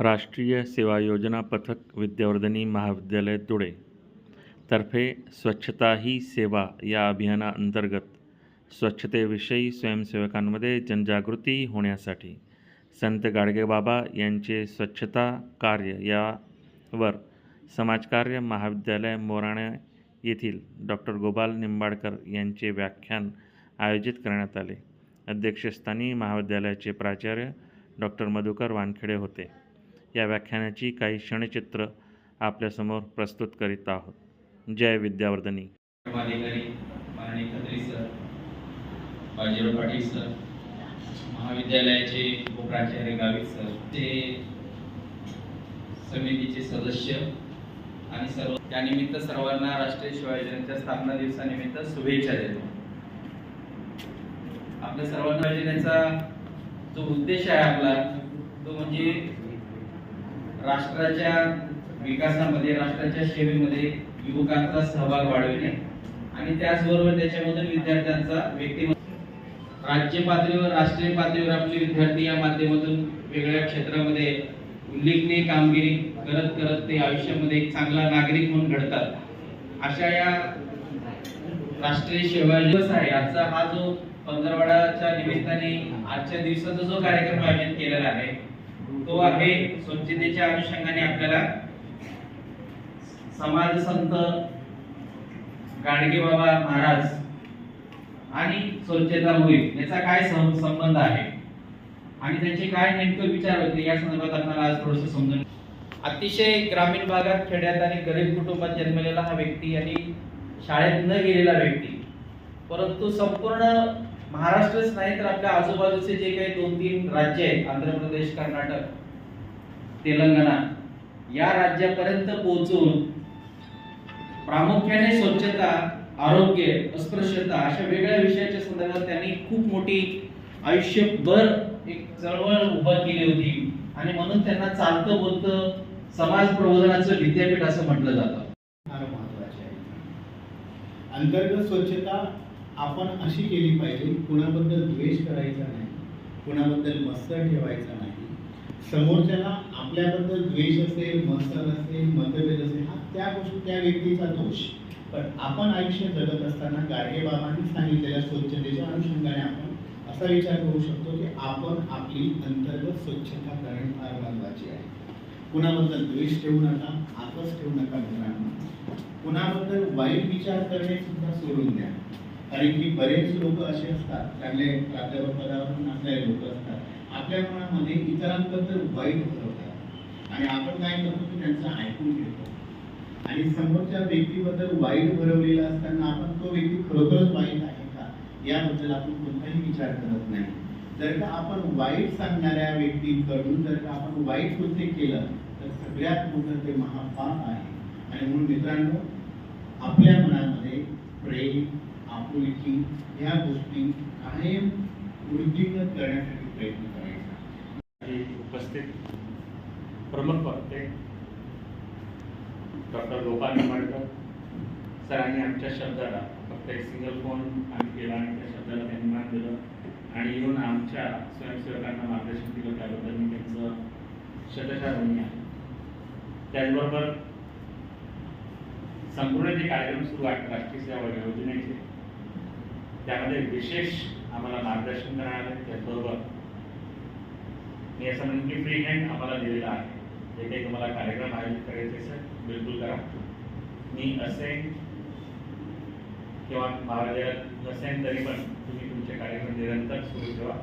राष्ट्रीय सेवा योजना पथक विद्यावर्धिनी महाविद्यालय धुळे तर्फे स्वच्छता ही सेवा या अभियानाअंतर्गत स्वच्छतेविषयी स्वयंसेवकांमध्ये जनजागृती होण्यासाठी संत गाडगेबाबा यांचे स्वच्छता कार्य यावर समाजकार्य महाविद्यालय मोराणे येथील डॉक्टर गोपाल निंबाडकर यांचे व्याख्यान आयोजित करण्यात आले. अध्यक्षस्थानी महाविद्यालयाचे प्राचार्य डॉक्टर मधुकर वानखेडे होते. या व्याख्यानाची काही क्षणचित्र आपल्यासमोर प्रस्तुत करीत आहोत. जय विद्यावर्धनी. बाजीराव पाटील सर महाविद्यालयाचे उपप्राचार्य गावित सर ते समितीचे सदस्य आणि सर्व त्यानिमित्त सर्वांना राष्ट्रीय शिवाजी योजनेच्या स्थापना दिवसानिमित्त शुभेच्छा देतो. आपल्या सर्वांना योजनेचा जो उद्देश आहे आपला तो म्हणजे राष्ट्राच्या विकासामध्ये राष्ट्राच्या सेवेमध्ये युवकांचा सहभाग वाढविणे आणि त्याचबरोबर त्याच्यामधून विद्यार्थ्यांचा व्यक्तिमत्व राज्य पातळीवर राष्ट्रीय पातळीवर आपले विद्यार्थी या माध्यमातून वेगवेगळ्या क्षेत्रामध्ये उल्लेखनीय कामगिरी करत करत ते आयुष्यामध्ये एक चांगला नागरिक म्हणून घडतात. अशा या राष्ट्रीय सेवा दिवस आहे. आजचा हा जो पंधरवडाच्या निमित्ताने आजच्या दिवसाचा जो कार्यक्रम आयोजित केलेला आहे तो आहे स्वच्छतेच्या अनुषंगाने आपल्याला समाज संत गाडगे बाबा महाराज आणि स्वच्छता मोहीम याचा काय संबंध आहे? आणि त्यांचे काय नेमकं विचार होते या संदर्भात आपल्याला आज थोडस समजून अतिशय ग्रामीण भागात खेड्यात आणि गरीब कुटुंबात जन्मलेला हा व्यक्ती आणि शाळेत न गेलेला व्यक्ती परंतु संपूर्ण महाराष्ट्रच नाही तर आपल्या आजूबाजूचे जे काही दोन तीन राज्य आहेत आंध्र प्रदेश कर्नाटक तेलंगणा या राज्यापर्यंत पोहोचून प्रामुख्याने स्वच्छता आरोग्य अस्पृश्यता अशा वेगळ्या विषयाच्या संदर्भात त्यांनी खूप मोठी आयुष्यभर एक चळवळ उभा केली होती. आणि म्हणून त्यांना चालतं बोलतं समाज प्रबोधनाचं विद्यापीठ असं म्हटलं जातं. फार महत्त्वाचे आहे. अंतर्गत स्वच्छता आपण अशी केली पाहिजे कुणाबद्दल द्वेष करायचा नाही कुणाबद्दल मत्सर ठेवायचा नाही. समोरच्याला आपल्याबद्दल द्वेष असेल मत्सर असेल मतभेद असेल हा त्या गोष्टी त्या व्यक्तीचा दोष. पण आपण आयुष्य जगत असताना गाडगे बाबांनी सांगितलेल्या स्वच्छतेच्या अनुषंगाने आपण असा विचार करू शकतो की आपण आपली अंतर्गत स्वच्छता करणे फार महत्वाची आहे. कुणाबद्दल द्वेष ठेवू नका आकस ठेवू नका मित्रांनो. कुणाबद्दल वाईट विचार करणे सुद्धा सोडून द्या. कारण की बरेच लोक असे असतात चांगले प्राध्यापक पदावरून असलेले लोक असतात. आपल्या मनामध्ये इतरांबद्दल वाईट भरवतात आणि आपण काय करतो की त्यांचं ऐकून घेतो. आणि समोरच्या व्यक्तीबद्दल वाईट भरवलेला असताना आपण तो व्यक्ती खरोखरच वाईट आहे का? याबद्दल आपण कोणताही विचार करत नाही. जर का आपण वाईट सांगणाऱ्या व्यक्तीकडून जर का आपण वाईट कृत्य केलं तर सगळ्यात मोठं ते महापाप आहे. आणि म्हणून मित्रांनो आपल्या मनामध्ये प्रेम आपुलकी या गोष्टी कायम वृद्धिंगत करण्यासाठी प्रयत्न करायचा. उपस्थित प्रमुख वक्ते डॉक्टर गोपाल निंबाडकर सरांनी आमच्या शब्दाला फक्त एक सिंगल फोन आम्ही केला आणि त्या शब्दाला त्यांनी मान दिलं. आणि येऊन आमच्या स्वयंसेवकांना मार्गदर्शन केलं. त्याबद्दल मी त्यांचं शतशः ऋणी आहे. त्याचबरोबर संपूर्ण जे कार्यक्रम सुरू आहेत राष्ट्रीय सेवा योजनेचे त्यामध्ये विशेष आम्हाला मार्गदर्शन करणार आहे त्याचबरोबर मी असं म्हणून की फ्री हँड आम्हाला दिलेला आहे. जे काही तुम्हाला कार्यक्रम आयोजित करायचे असेल बिलकुल करा. मी असेन किंवा महाराजात नसेन तरी पण तुम्ही तुमचे कार्यक्रम निरंतर सुरू ठेवा.